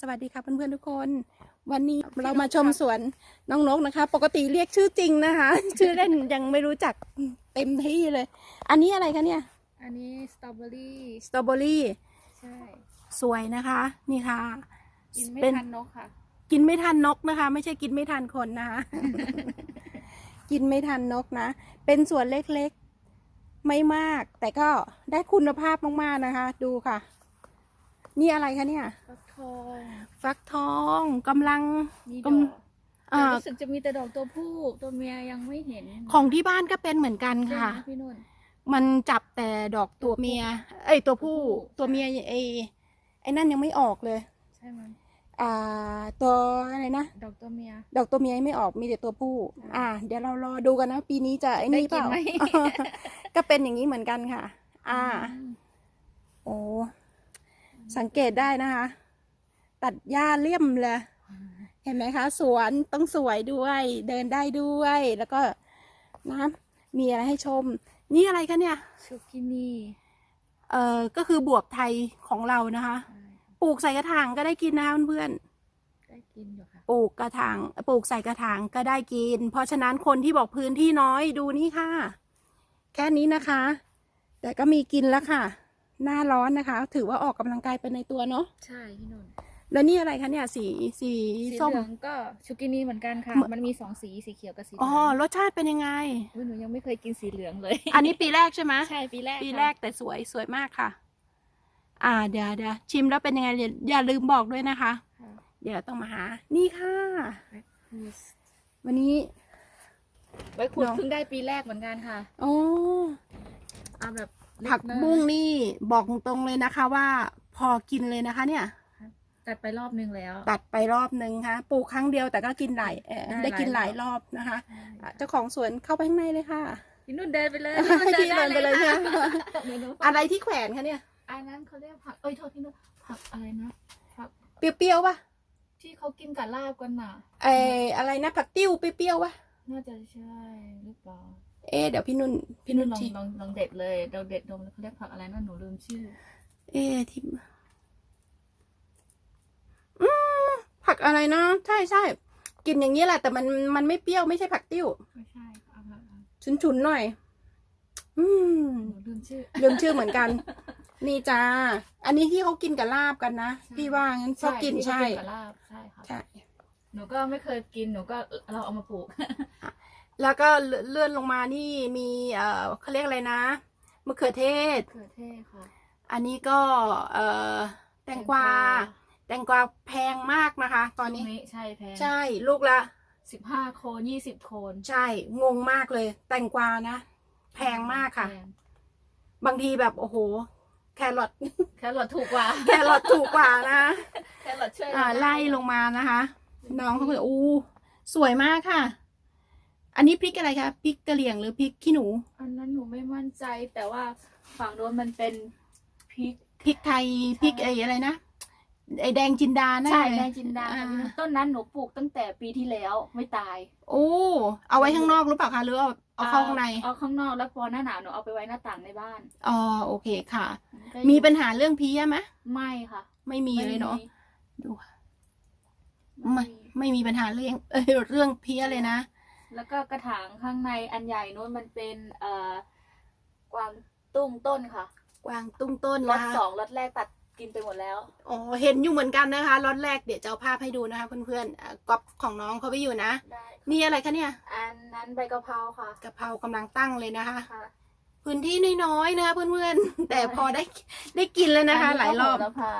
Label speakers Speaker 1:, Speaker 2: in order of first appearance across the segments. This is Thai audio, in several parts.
Speaker 1: สวัสดีค่ะเพื่อนๆทุกคน วันนี้เรามาชมสวนน้องนกนะคะ ปกติเรียกชื่อจริงนะคะ ชื่อเล่นยังไม่รู้จักเต็มที่เลย อันนี้อะไรคะเนี่ย
Speaker 2: อันนี้สตรอเบอรี่
Speaker 1: สตรอเบอรี่
Speaker 2: ใช่
Speaker 1: สวยนะคะ นี่ค่ะ
Speaker 2: กินไม่
Speaker 1: เป็น
Speaker 2: ทันนกค่ะ
Speaker 1: กินไม่ทันนกนะคะ ไม่ใช่กินไม่ทันคนนะคะกินไม่ทันนกนะ เป็นสวนเล็กๆ ไม่มาก แต่ก็ได้คุณภาพมากๆนะคะ ดูค่ะ นี่อะไรคะเนี่ย
Speaker 2: ฟักทอง
Speaker 1: ฟักทองกำลัง
Speaker 2: มี
Speaker 1: ก
Speaker 2: ดอก
Speaker 1: เอ่
Speaker 2: แต่
Speaker 1: อ
Speaker 2: รู้สึกจะมีแต่ดอกตัวผู้ตัวเมียยังไม่เห็น
Speaker 1: ของที่บ้านก็เป็นเหมือนกัน
Speaker 2: ใช่ไหม
Speaker 1: ค่ะ
Speaker 2: พี่นุ่น
Speaker 1: มันจับแต่ดอกตัวเมีย เอ้ยตัวผู้
Speaker 2: ตัวผู้
Speaker 1: ตัวเมียไอ้ไอ้นั่นยังไม่ออกเลย
Speaker 2: ใช่ไหม
Speaker 1: อ่า ตัวอะไรนะ
Speaker 2: ดอกตัวเมีย
Speaker 1: ดอกตัวเมียยังไม่ออกมีแต่ตัวผู้ อ่า เดี๋ยวเรารอดูกันนะปีนี้จะไอ้นี่เปล่า
Speaker 2: ได้กินไหม
Speaker 1: ก็เป็นอย่างนี้เหมือนกันค่ะ อ่า
Speaker 2: ม
Speaker 1: โอ้ สังเกตได้นะคะ ตัดหญ้าเลี่ยมเลยเห็นไหมคะ สวนต้องสวยด้วย เดินได้ด้วย แล้วก็นะมีอะไรให้ชม นี่อะไรคะเนี่ย
Speaker 2: ชูกินี
Speaker 1: เอ่อก็คือบวบไทยของเรานะคะ
Speaker 2: ใช่
Speaker 1: ปลูกใส่กระถางก็ได้กินนะคะเพื่อน
Speaker 2: ได้กินอยู่ค่ะ
Speaker 1: ๆปลูกกระถางปลูกใส่กระถางก็ได้กิน เพราะฉะนั้นคนที่บอกพื้นที่น้อยดูนี่ค่ะ แค่นี้นะคะ แต่ก็มีกินแล้วค่ะ หน้าร้อนนะคะ ถือว่าออกกำลังกายไปในตัวเนาะ
Speaker 2: ใช่พี่นุ่น
Speaker 1: แล้วนี่อะไรคะเนี่ยสีสี
Speaker 2: สี
Speaker 1: ส้ม
Speaker 2: เหลืองก็ชูกินีเหมือนกันค่ะ
Speaker 1: เหมือน
Speaker 2: มันมีสองสีสีเขียวกับสี
Speaker 1: อ๋อ
Speaker 2: เหลือง
Speaker 1: รสชาติเป็นยังไง
Speaker 2: อุ๊ยหนูยังไม่เคยกินสีเหลืองเลย
Speaker 1: อันนี้ปีแรกใช่ไหม
Speaker 2: ใช่ปีแรก
Speaker 1: ปี
Speaker 2: ค่ะ
Speaker 1: แรกแต่สวยสวยมากค่ะ อ่าเดี๋ยวเดี๋ยวชิมแล้วเป็นยังไงอย่าอย่าลืมบอกด้วยนะคะ
Speaker 2: ค่ะ
Speaker 1: เดี๋ยวเราต้องมาหา นี่ค่ะ วันนี้
Speaker 2: ไว้ขุด
Speaker 1: เนอะ
Speaker 2: เพิ่งได้ปีแรกเหมือนกันค่ะ
Speaker 1: โอ้
Speaker 2: เอาแบบเล็
Speaker 1: ผัก
Speaker 2: หน่อย
Speaker 1: บุ้งนี่บอกตรงๆเลยนะคะว่าพอกินเลยนะคะ เนี่ย
Speaker 2: ตัดไปรอบนึงแล้ว
Speaker 1: ตัดไปรอบนึงค่ะปลูกครั้งเดียวแต่ก็กินหลายเอ่อ
Speaker 2: ได้
Speaker 1: ได้กินห
Speaker 2: ห
Speaker 1: ลา
Speaker 2: ลายย
Speaker 1: ร
Speaker 2: ร
Speaker 1: อ
Speaker 2: อ
Speaker 1: บบนะคะ
Speaker 2: ใช่
Speaker 1: อะเจ้าของสวนเข้าไปข้างในเลยค่ะ
Speaker 2: พี่นุ่นเดินไปเลย
Speaker 1: ให้พี่เดินไปเลย
Speaker 2: ค่ะ
Speaker 1: ใช่ไหม
Speaker 2: เมนู
Speaker 1: อะไรที่แขวนคะเนี่ย
Speaker 2: อันนั้นเขาเรียกผักเอ้ยโทษพี่นุ่นผักอะไรนะผัก
Speaker 1: เปรี้ยวๆปะ
Speaker 2: ที่เขากินกับลาบกันน่ะ
Speaker 1: เอออะไรนะผักติ้วเปรี้ยวๆปะ
Speaker 2: น่าจะใช่หรือเปล่า
Speaker 1: เอ๊ะเดี๋ยวพี่นุ่น
Speaker 2: พี่นุ่นลอง
Speaker 1: ชิม
Speaker 2: ลองลองเด็ดเลยเราเด็ดดมเขาเรียกผักอะไรนะหนูลืมชื่อ
Speaker 1: เอ๊ะที่อืมผักอะไรนะใช่ใช่กินอย่างนี้แหละแต่มันมันไม่เปรี้ยวไม่ใช่ผักติ้ว
Speaker 2: ไม่ใช่ค่ะเอาผักอะไร
Speaker 1: ฉุนๆหน่อย อืม
Speaker 2: หนูลืมชื่อ
Speaker 1: ลืมชื่อเหมือนกัน นี่จ้าอันนี้ที่เขากินกับลาบกันนะ
Speaker 2: ใช่
Speaker 1: พี่ว่างั้นชอบกิน
Speaker 2: ที่
Speaker 1: ใช่
Speaker 2: เขากับลาบใช่ค่ะ
Speaker 1: ใช่
Speaker 2: หนูก็ไม่เคยกินหนูก็เราเอามาปลูก
Speaker 1: แล้วก็เลื่อนเลื่อนลงมานี่มีเอ่อเขาเรียกอะไรนะมะเขือเทศ
Speaker 2: เขือเทศค่ะ
Speaker 1: อันนี้ก็เอ่อแตงกวา แตงกวาแพงมากนะคะ ตอนนี้
Speaker 2: ช่วงนี้ ใช่แพง
Speaker 1: ใช่ลูกละ
Speaker 2: สิบห้าโคนยี่สิบโคน
Speaker 1: ใช่งงมากเลย แตงกวานะ แพงมากค่ะ
Speaker 2: แพง
Speaker 1: บางทีแบบโอ้โห แครอท
Speaker 2: แครอทถูกกว่า
Speaker 1: แครอทถูกกว่านะ
Speaker 2: แครอทช่วย
Speaker 1: อ่า
Speaker 2: เราด้
Speaker 1: ไล่ลงมานะคะ น้องเขาก็เลยอู้สวยมากค่ะ อันนี้พริกอะไรคะพริกกะเหรี่ยงหรือพริกขี้หนู
Speaker 2: อันนั้นหนูไม่มั่นใจแต่ว่าฝั่งโน้นมันเป็นพริก
Speaker 1: พริกไทยพริกไอ้อะไรนะไอ้แดงจินดาน่า
Speaker 2: ใช่
Speaker 1: เลย
Speaker 2: แดงจินดา
Speaker 1: อ่
Speaker 2: ค่ะต้นนั้นหนูปลูกตั้งแต่ปีที่แล้วไม่ตาย
Speaker 1: โอ้เอาไว้ข้างนอกหรือเปล่าคะหรือเอาเอาเข้าข้างใน
Speaker 2: เอาข้างนอกแล้วพอหน้าหนาวหนูเอาไปไว้หน้าต่างในบ้าน
Speaker 1: อ๋อโอเคค่ะ
Speaker 2: ก็
Speaker 1: มีปัญหาเรื่องเพี้ยไหม
Speaker 2: ไม่ค่ะ
Speaker 1: ไม่มีเลยเนาะดูค่ะ
Speaker 2: ไม่
Speaker 1: ไม่
Speaker 2: มี
Speaker 1: ไม่มีปัญหาเรื่องเออเรื่องเพี้ยเลยนะ
Speaker 2: แล้วก็กระถางข้างในอันใหญ่นู้นมันเป็นเอ่อกวางตุ้งต้นค่ะ
Speaker 1: กวางตุ้งต้น
Speaker 2: รถ
Speaker 1: นะคะ
Speaker 2: สองรถแรกตัดกินไปหมดแล้ว
Speaker 1: อ๋อเห็นอยู่เหมือนกันนะคะรถแรกเดี๋ยวจะเอาภาพให้ดูนะคะ เพื่อนๆอะก๊อปของน้องเขาไปอยู่นะ
Speaker 2: ได้
Speaker 1: นี่อะไรคะเนี่ย
Speaker 2: อันนั้นใบกะเพราค่ะ
Speaker 1: กะเพรากำลังตั้งเลยนะคะ
Speaker 2: ค่ะ
Speaker 1: พื้นที่น้อยๆนะคะเพื่อนๆ แต่พอได้ได้กินแล้วนะคะ หลายรอบ
Speaker 2: นนี้ก็โหระพา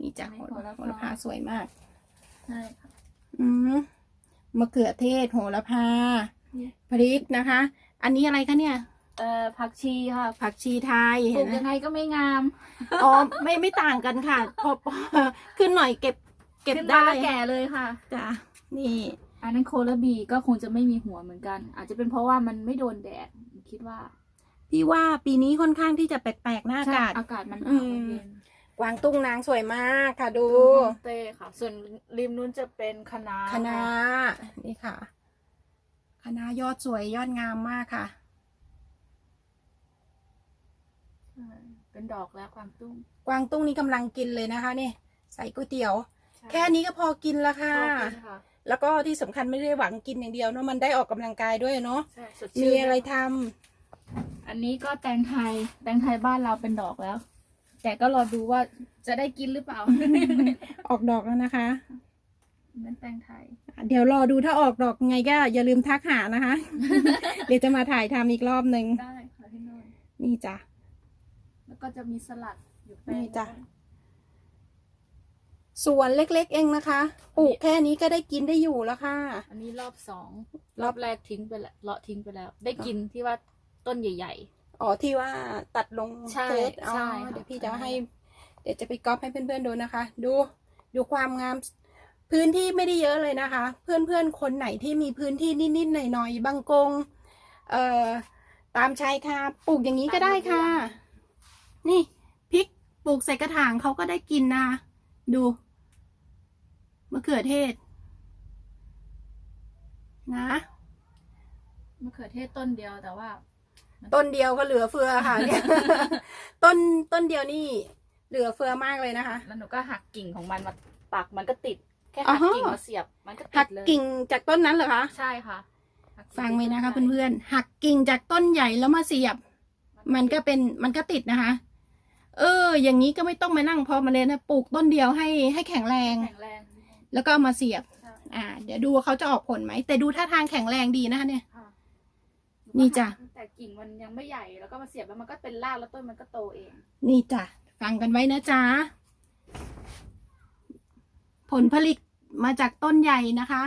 Speaker 1: นี่จ้ะ
Speaker 2: อัน
Speaker 1: โห
Speaker 2: นี้
Speaker 1: ระ
Speaker 2: โหระพา
Speaker 1: โหระพาสวยมาก
Speaker 2: ใช่ค่ะ
Speaker 1: อืม มะเขือเทศ โหระพา
Speaker 2: นี่
Speaker 1: พริกนะคะ อันนี้อะไรคะเนี่ย
Speaker 2: เอ่อผักชีค่ะ
Speaker 1: ผักชีไทย
Speaker 2: ปลู
Speaker 1: เห็
Speaker 2: ก
Speaker 1: นไหม
Speaker 2: ยังไงก็ไม่งาม
Speaker 1: อ๋อไม่ไม่ต่างกันค่ะพอพอขึ้นหน่อยเก็บเก็บ
Speaker 2: ขึ้นมา
Speaker 1: ได้
Speaker 2: แล้วแก่เลยค่ะ
Speaker 1: จ้ะนี่
Speaker 2: อันนั้นโคลาบีก็คงจะไม่มีหัวเหมือนกัน อาจจะเป็นเพราะว่ามันไม่โดนแดดคิดว่า
Speaker 1: พี่ว่าปีนี้ค่อนข้างที่จะแปลกๆหน้าอากาศ
Speaker 2: ใช่อากาศมันห
Speaker 1: อื
Speaker 2: นาว
Speaker 1: ม
Speaker 2: เย็น
Speaker 1: กวางตุ้งนางสวยมากค่ะดู
Speaker 2: ฮ่องเต้ค่ะ ส่วนริมนู้นจะเป็นคะน้า
Speaker 1: คณะนี่ค่ะ คณะยอดสวยยอดงามมากค่ะ
Speaker 2: ใช่เป็นดอกแล้วความตุ้ง
Speaker 1: กวางตุ้งนี่กำลังกินเลยนะคะนี่ใส่ก๋วยเตี๋ยว
Speaker 2: ใช่
Speaker 1: แค่นี้ก็พอกินแล้วค่ะ
Speaker 2: ชอบกินค่ะ
Speaker 1: แล้วก็ที่สำคัญไม่ได้หวังกินอย่างเดียวเนาะมันได้ออกกำลังกายด้วยเนาะ
Speaker 2: ใช่สด
Speaker 1: มี
Speaker 2: ชื่น
Speaker 1: อะไรทำ
Speaker 2: อันนี้ก็แตงไทยแตงไทยบ้านเราเป็นดอกแล้ว แต่ก็รอดูว่าจะได้กินหรือเปล่า
Speaker 1: ออกดอกแล้วนะคะ
Speaker 2: นั่นแตงไทย
Speaker 1: เดี๋ยวรอดูถ้าออกดอกไงก็อย่าลืมทักหานะคะ เดี๋ยวจะมาถ่ายทำอีกรอบหนึ่ง
Speaker 2: ได้ค่ะพี่นุ่น
Speaker 1: นี่จ้ะ
Speaker 2: แล้วก็จะมีสลัดอยู่แปลง
Speaker 1: นี่จ้ะ สวนเล็กๆ เองนะคะปลูกแค่นี้ก็ได้กินได้อยู่แล้วค่ะ
Speaker 2: อันนี้รอบสอง
Speaker 1: ร
Speaker 2: ร
Speaker 1: อ
Speaker 2: อบบแรกทิ้งไปแล้วเลาะทิ้งไปแล้ว ได้กินที่ว่าต้นใหญ่
Speaker 1: อ๋อที่ว่าตัดลง
Speaker 2: ใช่
Speaker 1: เฟซอ๋อ
Speaker 2: ใช่ค่ะ
Speaker 1: เดี๋ยวพี่จะให้ เดี๋ยวจะไปก๊อปให้เพื่อนๆดูนะคะ ดูดูความงาม พื้นที่ไม่ได้เยอะเลยนะคะ เพื่อนๆคนไหนที่มีพื้นที่นิดๆหน่อยๆบางกง เอ่อตามชายคาปลูกอย่างนี้ก็ได้ค่ะ นี่พริกปลูกใส่กระถางเขาก็ได้กินนะดูมะเขือเทศ นะ
Speaker 2: ๆมะเขือเทศต้นเดียวแต่ว่า
Speaker 1: ต้นเดียวก็เหลือเฟือค่ะเนี่ยต้นต้นเดียวนี่เหลือเฟือมากเลยนะคะ
Speaker 2: แล้วหนูก็หักกิ่งของมันมาปักมันก็ติด แค่
Speaker 1: อ๋
Speaker 2: หั
Speaker 1: อ
Speaker 2: กกิ่งมาเสียบมันก็ติ
Speaker 1: หั
Speaker 2: ด
Speaker 1: ก
Speaker 2: เลย
Speaker 1: กิ่งจากต้นนั้นเหรอคะ
Speaker 2: ใช่ค่ะหักกิ่
Speaker 1: ฟังไว้นะคะ
Speaker 2: ต้ใหญ่
Speaker 1: เพื่อนๆ หักกิ่งจากต้นใหญ่แล้วมาเสียบ มันก็เป็นมันก็ติดนะคะ เออ อย่างนี้ก็ไม่ต้องมานั่งเพอมาเลยนะปลูกต้นเดียวให้ให้แข็งแรง
Speaker 2: แข็งแรง
Speaker 1: แล้วก็เอามาเสียบ
Speaker 2: ใช่
Speaker 1: อ่า เดี๋ยวดูว่าเขาจะออกผลไหม แต่ดูท่าทางแข็งแรงดีนะคะเนี่ย
Speaker 2: ค่ะ
Speaker 1: นี่จ้ะ
Speaker 2: แต่กิ่งมันยังไม่ใหญ่แล้วก็มาเสียบแล้วมันก็เป็นรากแล้วต้นมันก็โตเอง
Speaker 1: นี่จ้ะ ฟังกันไว้นะจ๊ะ ผลผลิตมาจากต้นใหญ่นะคะ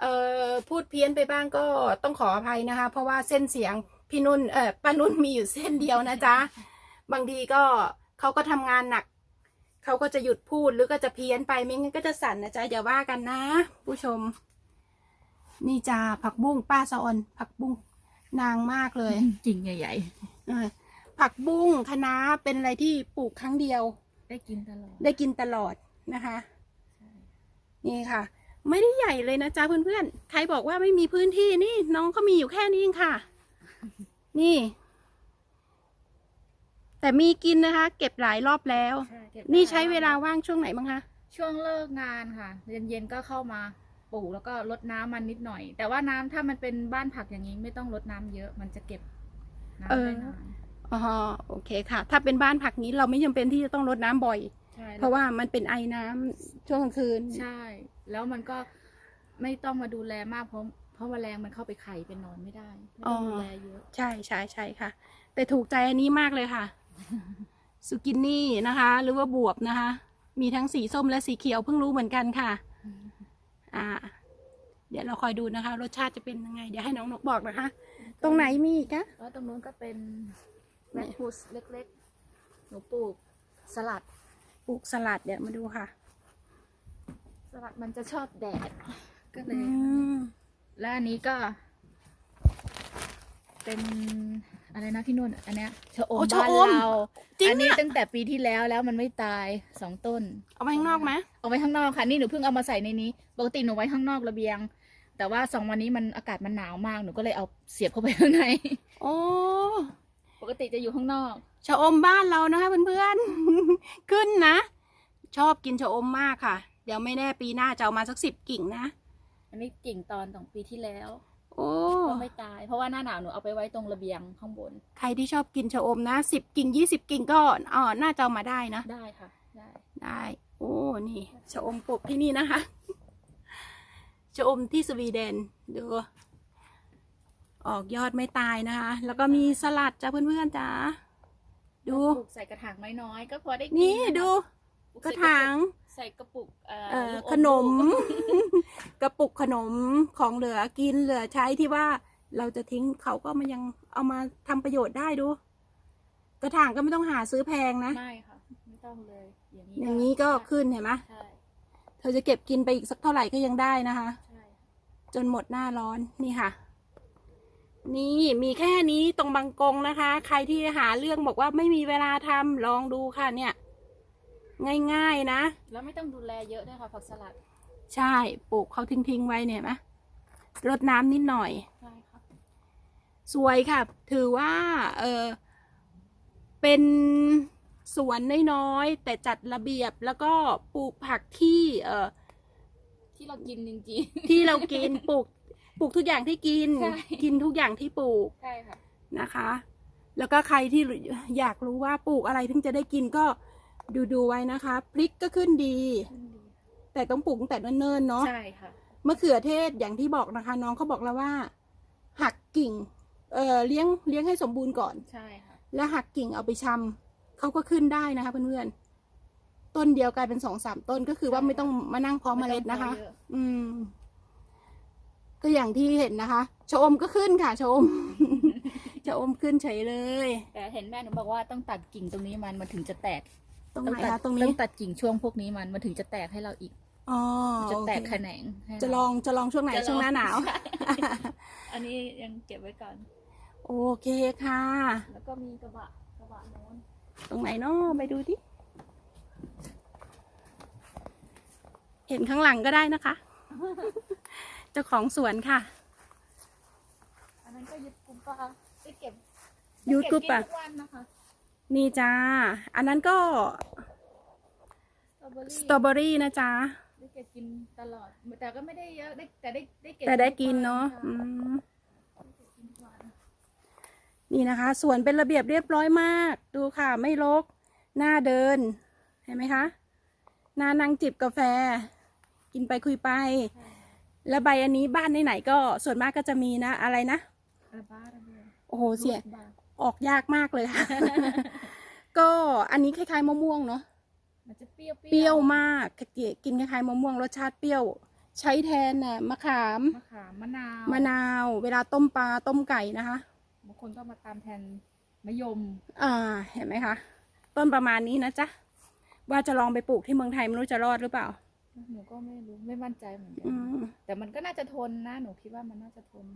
Speaker 1: เอ่อพูดเพี้ยนไปบ้างก็ต้องขออภัยนะคะ เพราะว่าเส้นเสียงพี่นุ่นเออป้านุ่นมีอยู่เส้นเดียวนะจ๊ะ บางทีก็เขาก็ทำงานหนักเขาก็จะหยุดพูดหรือก็จะเพี้ยนไปไม่งั้นก็จะสั่นนะจ๊ะอย่าว่ากันนะ ผู้ชม นี่จ้าผักบุ้งป้าสะออนผักบุ้ง นางมากเลย
Speaker 2: กิ่งใหญ่
Speaker 1: เออผักบุ้งคะน้าเป็นอะไรที่ปลูกครั้งเดียว
Speaker 2: ๆ ได้กินตลอด
Speaker 1: ได้กินตลอดนะคะ นี่ค่ะ ไม่ได้ใหญ่เลยนะจ๊ะเพื่อนๆ ใครบอกว่าไม่มีพื้นที่นี่น้องเขามีอยู่แค่นี้เองค่ะ นี่ แต่มีกินนะคะ เก็บหลายรอบแล้ว
Speaker 2: ใช่เก็บ
Speaker 1: นี่
Speaker 2: ได้
Speaker 1: ใช้เวลาว่างช่วงไหนบ้างคะ
Speaker 2: ช่วงเลิกงานค่ะ เย็นๆก็เข้ามา ปลูกแล้วก็รดน้ำมันนิดหน่อย แต่ว่าน้ำถ้ามันเป็นบ้านผักอย่างนี้ไม่ต้องรดน้ำเยอะ มันจะเก็บน้ำได้นาน
Speaker 1: อ๋อโอเคค่ะ ถ้าเป็นบ้านผักนี้เราไม่จำเป็นที่จะต้องรดน้ำบ่อย
Speaker 2: ใช่
Speaker 1: เพราะว่ามันเป็นไอน้ำช่วงกลางคืน
Speaker 2: ใช่ แล้วมันก็ไม่ต้องมาดูแลมากเพราะเพราะแมลงมันเข้าไปไข่เป็นนอนไม่ได้ไม่ต้องดูแลเยอะ
Speaker 1: ใช่ใช่ใช่ค่ะ แต่ถูกใจอันนี้มากเลยค่ะ สุกินนี่นะคะ หรือว่าบวบนะคะ มีทั้งสีส้มและสีเขียวเพิ่งรู้เหมือนกันค่ะ อ่า เดี๋ยวเราคอยดูนะคะ รสชาติจะเป็นยังไง เดี๋ยวให้น้องนกบอกนะคะ ตรงไหนมีอีกคะ
Speaker 2: แล้วตรงนู้นก็เป็นแมคคูสเล็กๆ หนูปลูกสลัด
Speaker 1: ปลูกสลัดเดี๋ยวมาดูค่ะ
Speaker 2: สลัดมันจะชอบแดด ก็เล
Speaker 1: อื
Speaker 2: ย
Speaker 1: ม
Speaker 2: และอันนี้ก็เป็น อะไรนะพี่นุ่นอันเนี้ยชะอม
Speaker 1: โอ้ชะ
Speaker 2: บ้าน
Speaker 1: อม
Speaker 2: เรา
Speaker 1: จริง
Speaker 2: อันี้
Speaker 1: เนี่ย
Speaker 2: ตั้งแต่ปีที่แล้วแล้วมันไม่ตายสองต้น
Speaker 1: เอาไปข้างนอกไหม
Speaker 2: เอาไว้ข้างนอกค่ะนี่หนูเพิ่งเอามาใส่ในนี้ปกติหนูไว้ข้างนอกระเบียง แต่ว่าสองวันนี้มันอากาศมันหนาวมากหนูก็เลยเอาเสียบเข้าไปข้างใน
Speaker 1: โอ้
Speaker 2: ปกติจะอยู่ข้างนอก
Speaker 1: ชะอมบ้านเรานะคะเพื่อนๆ ขึ้นนะ ชอบกินชะอมมากค่ะ เดี๋ยวไม่แน่ปีหน้าจะเอามาสักสิบกิ่งนะ
Speaker 2: อันนี้กิ่งตอนสองปีที่แล้ว
Speaker 1: โอ้
Speaker 2: ก็ไม่ตาย เพราะว่าหน้าหนาวหนูเอาไปไว้ตรงระเบียงข้างบน
Speaker 1: ใครที่ชอบกินชะอมนะสิบกิ่งยี่สิบกิ่งก็อ๋อน่าจะเอามาได้นะ
Speaker 2: ได้ค่ะ ได้
Speaker 1: ได้ โอ้ นี่ชะอมปลูกที่นี่นะคะ ชะอมที่สวีเดน ดู ออกยอดไม่ตายนะคะ แล้วก็มีสลัดจ้าเพื่อนๆจ้าดู
Speaker 2: ปลูกใส่กระถางน้อยๆ ก็พอได้กิ
Speaker 1: นี่ะ
Speaker 2: คะ
Speaker 1: ดู
Speaker 2: ปลู
Speaker 1: กระ
Speaker 2: ใส่
Speaker 1: ถาง
Speaker 2: ใส่กระปุกเอ่อ
Speaker 1: เอ่อ
Speaker 2: ลูกอ
Speaker 1: ขนม
Speaker 2: ลูก
Speaker 1: กระปุกขนมของเหลือกินเหลือใช้ที่ว่าเราจะทิ้งเขาก็มายังเอามาทำประโยชน์ได้ดู กระถางก็ไม่ต้องหาซื้อแพงนะ
Speaker 2: ไม่ค่ะ ไม่ต้องเลย อย่างนี้
Speaker 1: อย่างนี้ก็ขึ้นเห็นไหม
Speaker 2: ใช่
Speaker 1: เธอจะเก็บกินไปอีกสักเท่าไหร่ก็ยังได้นะคะ
Speaker 2: ใช่
Speaker 1: จนหมดหน้าร้อนนี่ค่ะ นี่มีแค่นี้ตรงบางกงนะคะ ใครที่หาเรื่องบอกว่าไม่มีเวลาทำลองดูค่ะเนี่ย ง่ายๆนะ
Speaker 2: แล้วไม่ต้องดูแลเยอะด้วยค่ะผักสลัด
Speaker 1: ใช่ ปลูกเขาทิ้งๆไว้เนี่ยเห็นไหมรดน้ำนิดหน่อย
Speaker 2: ใช่ค่ะ
Speaker 1: สวยค่ะ ถือว่า เออเป็นสวนน้อยๆแต่จัดระเบียบแล้วก็ปลูกผักที่ เอ่อ
Speaker 2: ที่เรากินจริง
Speaker 1: ที่เรากินปลูก ปลูกทุกอย่างที่กิน
Speaker 2: ใช่
Speaker 1: กินทุกอย่างที่ปลูก
Speaker 2: ๆใช่ค่ะ
Speaker 1: นะคะ แล้วก็ใครที่อยากรู้ว่าปลูกอะไรถึงจะได้กินก็ ดูดูๆไว้นะคะ พริกก็ขึ้นดี แต่ต้องปลูกตั้งแต่เนิ่นๆเนาะ
Speaker 2: ใช่ค่ะ
Speaker 1: มะเขือเทศอย่างที่บอกนะคะ น้องเขาบอกแล้วว่า หักกิ่ง เอ่อเลี้ยงเลี้ยงให้สมบูรณ์ก่อน
Speaker 2: ใช่ค่ะ
Speaker 1: แล้วหักกิ่งเอาไปชำเขาก็ขึ้นได้นะคะเพื่อนๆต้นเดียวกลายเป็นสองสามต้นก็คือว่า
Speaker 2: ใช่
Speaker 1: ไม่ต้องมานั่งเพาะเมล็ดนะคะ
Speaker 2: ไม่ต้องเพาเยอ
Speaker 1: อืม ก็อย่างที่เห็นนะคะชะอมก็ขึ้นค่ะชะอมชะอมขึ้นเฉยเลย
Speaker 2: แต่เห็นแม่หนูบอกว่าต้องตัดกิ่งตรงนี้มันมันถึงจะแตก
Speaker 1: ตรงไหน
Speaker 2: ตั
Speaker 1: คะ
Speaker 2: ด
Speaker 1: ตรง
Speaker 2: ต้
Speaker 1: นี้
Speaker 2: องตัดกิ่งช่วงพวกนี้มันมันถึงจะแตกให้เราอีก
Speaker 1: อ๋อ
Speaker 2: จะแตก
Speaker 1: โอ
Speaker 2: แข
Speaker 1: เคน
Speaker 2: งให้เรา
Speaker 1: จะลองจะลองช่วงไหน
Speaker 2: จะลอง
Speaker 1: ช่วงหน้าหนาว
Speaker 2: ใช่อันนี้ยังเก็บไว้ก่อน
Speaker 1: โอเคค่ะ
Speaker 2: แล้วก็มีกระบะกระบะโน้น
Speaker 1: ตรงไหนเนาะไปดูดิเห็นข้างหลังก็ได้นะคะ เจ้าของสวนค่ะ
Speaker 2: อันนั้นก็ยึดกุมปลาได้เก็บ
Speaker 1: ยูทูบ
Speaker 2: ได้
Speaker 1: อะ
Speaker 2: เก็บกินทุกวันนะคะ
Speaker 1: นี่จ้า อันนั้นก็
Speaker 2: สตรอเบอรี่
Speaker 1: สตรอเบอรี่นะจ๊ะ
Speaker 2: ได้เก็บกินตลอด แต่ก็ไม่ได้เยอะได้แต่ได้ได้เก็บ
Speaker 1: แต่ได้
Speaker 2: ทุ
Speaker 1: กินเนาะ
Speaker 2: วั
Speaker 1: อืม
Speaker 2: ค่ะได้เก็บกินทุกวัน
Speaker 1: นี่นะคะสวนเป็นระเบียบเรียบร้อยมาก ดูค่ะ ไม่รกหน้าเดิน เห็นไหมคะหน้านั่งจิบกาแฟ กินไปคุยไป
Speaker 2: ใช่
Speaker 1: แล้วใบอันนี้บ้านไหนๆก็ส่วนมากก็จะมีนะ อะไรนะ
Speaker 2: ระบาระเบีย
Speaker 1: โอ้โหเสีย
Speaker 2: รูทบาร์
Speaker 1: ออกยากมากเลยค่ะ ก็อันนี้คล้ายๆมะม่วงเนาะ
Speaker 2: มันจะเปรี้ยว
Speaker 1: เปรี้ยวมากกินคล้ายๆมะม่วงรสชาติเปรี้ยว ใช้แทนน่ะมะขาม
Speaker 2: มะขามมะนาว
Speaker 1: มะนาว เวลาต้มปลาต้มไก่นะคะ
Speaker 2: บางคนก็มาตามแทนมะยม
Speaker 1: อ่า เห็นไหมคะ ต้นประมาณนี้นะจ๊ะ ว่าจะลองไปปลูกที่เมืองไทยไม่รู้จะรอดหรือเปล่า
Speaker 2: หนูก็ไม่รู้ไม่มั่นใจเหมือนกั
Speaker 1: อืม
Speaker 2: แต่มันก็น่าจะทนนะ หนูคิดว่ามันน่าจะทน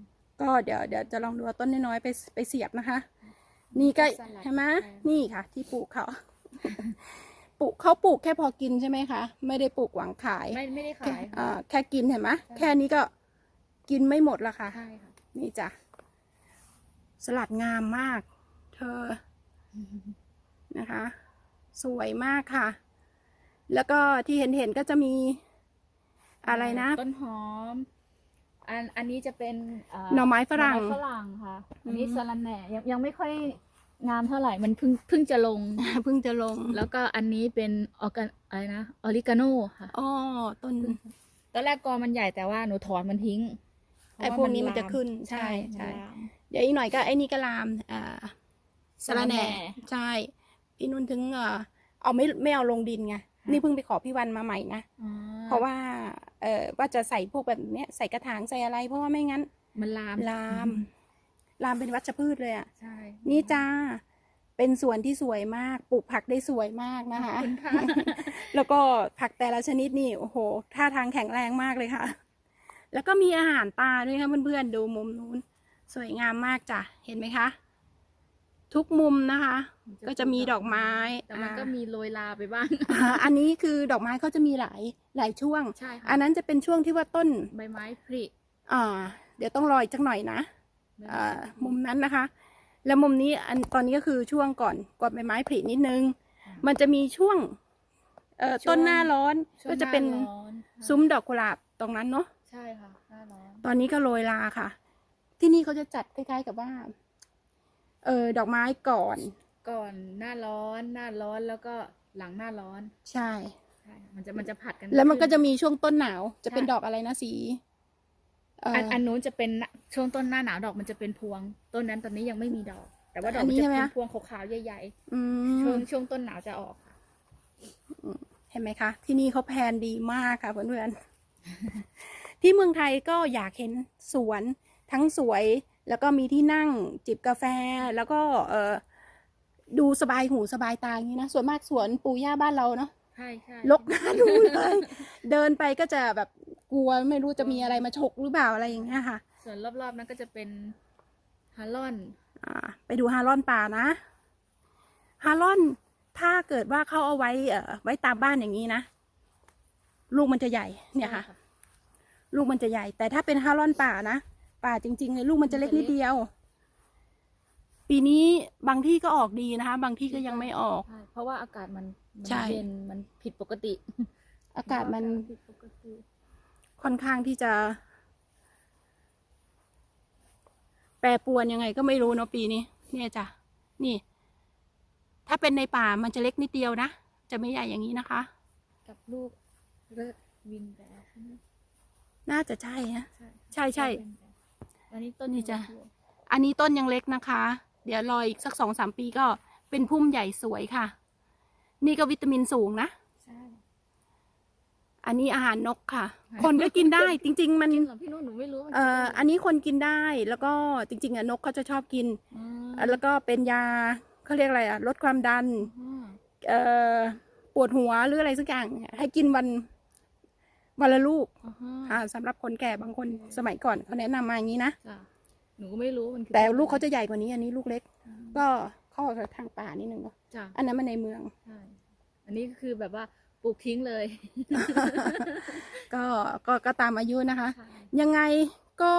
Speaker 1: ก็เดี๋ยวเดี๋ยวจะลองดูเอาต้นน้อยๆไปไปเสียบนะคะ นี่ก็
Speaker 2: สลัด
Speaker 1: เห็นไหม
Speaker 2: แทน
Speaker 1: นี่ค่ะ ที่ปลูกเขา ปลูกเขาปลูกแค่พอกินใช่ไหมคะ ไม่ได้ปลูกหวังขาย
Speaker 2: ไม่ไม่ได้
Speaker 1: แค่
Speaker 2: ขาย
Speaker 1: อ่า
Speaker 2: ค่ะ
Speaker 1: แค่กินเห็นไหม
Speaker 2: ใช่
Speaker 1: แค่นี้ก็กินไม่หมดละค่ะ
Speaker 2: ใช่ค่ะ
Speaker 1: นี่จ้ะสลัดงามมาก เธอ นะคะ สวยมากค่ะ แล้วก็ที่เห็นเห็นๆก็จะมีอะไรนะ
Speaker 2: ต้นหอม อันอันนี้จะเป็นเห
Speaker 1: น่อไม้ฝรั่ง
Speaker 2: หน่อไม้ฝรั่งค่ะ อันนี้
Speaker 1: อืม
Speaker 2: สะระแหน่ยังยังไม่ค่อยงามเท่าไหร่ มันเพิ่งเพิ่งจะลง
Speaker 1: เพิ่งจะลง
Speaker 2: แล้วก็อันนี้เป็นออร์กอะไรนะ ออริกาโนค่ะ
Speaker 1: อ๋อ ต้น
Speaker 2: ตอนแรกกอมันใหญ่แต่ว่าหนูถอนมันทิ้ง
Speaker 1: ไอ้พวกนี้มันจะ
Speaker 2: ลา
Speaker 1: ขึ้น ใช่ใช่
Speaker 2: มันลาม
Speaker 1: เดี๋ยวอีกหน่อยก็ไอ้นี่ก็ลาม อ่าสะระแหน่
Speaker 2: สะระแหน่
Speaker 1: ใช่ พี่นุ่นถึงเอ่อเอาไม่ไม่เอาลงดินไง นี่เพิ่งไปขอพี่วันมาใหม่นะ
Speaker 2: อ๋อ
Speaker 1: เพราะว่า เอ่อว่าจะใส่พวกแบบเนี้ยใส่กระถางใส่อะไร เพราะว่าไม่งั้น
Speaker 2: มันลาม
Speaker 1: ลาม ลามเป็นวัชพืชเลยอะ
Speaker 2: ใช่
Speaker 1: นี่จ้า เป็นสวนที่สวยมาก ปลูกผักได้สวยมากนะคะ
Speaker 2: ขอบคุณค่ะ
Speaker 1: แล้วก็ผักแต่ละชนิดนี่โอ้โหท่าทางแข็งแรงมากเลยค่ะ แล้วก็มีอาหารปลาด้วยค่ะเพื่อนๆดูมุมนู้น สวยงามมากจ้ะ เห็นไหมคะ ทุกมุมนะคะ ก็จะมีดอกไม้
Speaker 2: แต่มันก็
Speaker 1: อ่า
Speaker 2: มีโรยลาไปบ้าง
Speaker 1: อ่าอันนี้คือดอกไม้เขาจะมีหลายหลายช่วง
Speaker 2: ใช่ค่ะ
Speaker 1: อันนั้นจะเป็นช่วงที่ว่าต้น
Speaker 2: ใบไม้ผลิ
Speaker 1: อ่า เดี๋ยวต้องรออีกจักหน่อยนะ
Speaker 2: ใบไม้
Speaker 1: อ่ามุมนั้นนะคะ แล้วมุมนี้อันตอนนี้ก็คือช่วงก่อนก่อนใบไม้ผลินิดนึง มันจะมีช่วงเอ่อ
Speaker 2: ช่วง
Speaker 1: ต้นหน้าร้อน
Speaker 2: ช่วง
Speaker 1: ก็จะเป็น
Speaker 2: หาร้อนค่ะ
Speaker 1: ซุ้มดอกกุหลาบตรงนั้นเนาะ
Speaker 2: ใช่ค่ะหน้าร้อน
Speaker 1: ตอนนี้ก็โรยลาค่ะ ที่นี่เขาจะจัดคล้ายๆกับว่า เออดอกไม้ก่อน
Speaker 2: ก่อนหน้าร้อนหน้าร้อนแล้วก็หลังหน้าร้อน
Speaker 1: ใช่
Speaker 2: ใช่มันจะมันจะผัดกัน
Speaker 1: แล้วมันก็จะ
Speaker 2: ขึ้
Speaker 1: มีช่วงต้นหนาว จะเป็น
Speaker 2: ใช่
Speaker 1: ดอกอะไรนะสีเอ่อ
Speaker 2: อั
Speaker 1: อน
Speaker 2: อันนู้นจะเป็นช่วงต้นหน้าหนาวดอกมันจะเป็นพวง ต้นนั้นตอนนี้ยังไม่มีดอก แต่ว่าดอก
Speaker 1: อัน
Speaker 2: มัน
Speaker 1: นี้
Speaker 2: จะ
Speaker 1: ใช่ไหม
Speaker 2: เป็น
Speaker 1: คะ
Speaker 2: พวงขาวๆใหญ่
Speaker 1: อื
Speaker 2: ๆช่ว
Speaker 1: ม
Speaker 2: งช่วงต้นหนาวจะออกค่ะ
Speaker 1: เห็นไหมคะ ที่นี่เขาแพลนดีมากค่ะเพื่อนๆ ที่เมืองไทยก็อยากเห็นสวนทั้งสวย แล้วก็มีที่นั่งจิบกาแฟ แล้วก็เออดูสบายหูสบายตาอย่างนี้นะ ส่วนมากสวนปู่ย่าบ้านเราเนาะ
Speaker 2: ใช่ใช่
Speaker 1: ลกน่าดูเลย เดินไปก็จะแบบกลัวไม่รู้จะมีอะไรมาฉกหรือเปล่าอะไรอย่างเงี้ยค่ะ
Speaker 2: ส่วนรอบๆนั้นก็จะเป็นฮาร์ลอน
Speaker 1: อ่า ไปดูฮารอนป่านะฮารอนถ้าเกิดว่าเขาเอาไว้เอ่อไว้ตามบ้านอย่างนี้นะ ลูกมันจะใหญ่เนี่ยค่ะ ลูกมันจะใหญ่ แต่ถ้าเป็นฮารอนป่านะ ป่าจริงๆเลยลูกมันจะเล็กนิดเดียว ปีนี้บางที่ก็ออกดีนะคะ บางที่ก็ยังไม่ออก
Speaker 2: ใช่เพราะว่าอากาศมันมัน
Speaker 1: ใช่
Speaker 2: เย็นมันผิดปกติ
Speaker 1: อากาศมัน
Speaker 2: ผิดปกติ
Speaker 1: ค่อนข้างที่จะ แปรปรวนยังไงก็ไม่รู้เนาะปีนี้ เนี่ยจ้ะนี่ ถ้าเป็นในป่ามันจะเล็กนิดเดียวนะจะไม่ใหญ่อย่างนี้นะคะ
Speaker 2: กับลูกเลิกวินไปแล้วใช่ไหม
Speaker 1: น่าจะใช่นะ
Speaker 2: ใช่
Speaker 1: ใช่ใช่
Speaker 2: อันนี้ต้น
Speaker 1: นี่จ้ะ
Speaker 2: ยังเล็กอยู่
Speaker 1: อันนี้ต้นยังเล็กนะคะ เดี๋ยวรออีกสักสองสามปีก็เป็นพุ่มใหญ่สวยค่ะ นี่ก็วิตามินสูงนะ
Speaker 2: ใช่
Speaker 1: อันนี้อาหารนกค่ะ คนก็กินได้จริง ๆ มัน
Speaker 2: จริงเหรอพี่นุ่นหนูไม่รู้มัน
Speaker 1: เอ่อ
Speaker 2: กินได้
Speaker 1: อันนี้คนกินได้แล้วก็จริง ๆอะนกเขาจะชอบกิน
Speaker 2: อืม
Speaker 1: อะแล้วก็เป็นยาเขาเรียกอะไรอะลดความดัน
Speaker 2: อืม
Speaker 1: เอ่อปวดหัวหรืออะไรสักอย่างให้กินวัน วันละลูก
Speaker 2: อ่าฮะ
Speaker 1: อ่าสำหรับคนแก่บางคนสมัยก่อนเขาแนะนำมาอย่างนี้นะ
Speaker 2: จ้ะหนูก็ไม่รู้มันคือ
Speaker 1: แต่ลูกเขาจะใหญ่กว่านี้อันนี้ลูกเล็ก
Speaker 2: อืม
Speaker 1: ก็เข้าออกทางป่านิดนึงเนาะ
Speaker 2: จ้ะ
Speaker 1: อันนั้นมันในเมือง
Speaker 2: ใช่อันนี้ก็คือแบบว่าปลูกทิ้งเลย
Speaker 1: ก็ก็ก็ตามอายุนะคะ
Speaker 2: ใช่
Speaker 1: ยังไงก็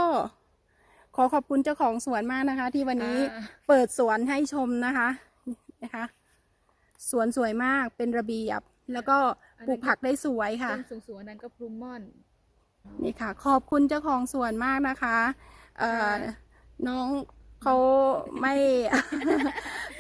Speaker 1: ขอขอบคุณเจ้าของสวนมากนะคะ ที่วันนี้
Speaker 2: อ่า
Speaker 1: เปิดสวนให้ชมนะคะนะคะ สวนสวยมากเป็นระเบียบ แล้วก็ปลูกผักได้สวยค่ะ
Speaker 2: ต้นสูงๆอันนั้นก็พลูม่อน
Speaker 1: นี่ค่ะ ขอบคุณเจ้าของสวนมากนะคะเอ่อ
Speaker 2: ค่ะ
Speaker 1: น้องเขาไม่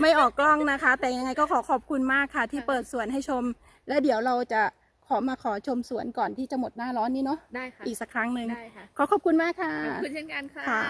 Speaker 1: ไม่ออกกล้องนะคะ แต่ยังไงก็ขอขอบคุณมากค่ะ ที่เปิดสวนให้ชม และเดี๋ยวเราจะขอมาขอชมสวนก่อนที่จะหมดหน้าร้อนนี้เนาะ
Speaker 2: ได้ค่ะ
Speaker 1: อีกสักครั้งหนึ่ง
Speaker 2: ได้ค่ะ
Speaker 1: ขอขอบคุณมากค่ะ
Speaker 2: ขอบคุณเช่นกันค่ะ
Speaker 1: ค่ะ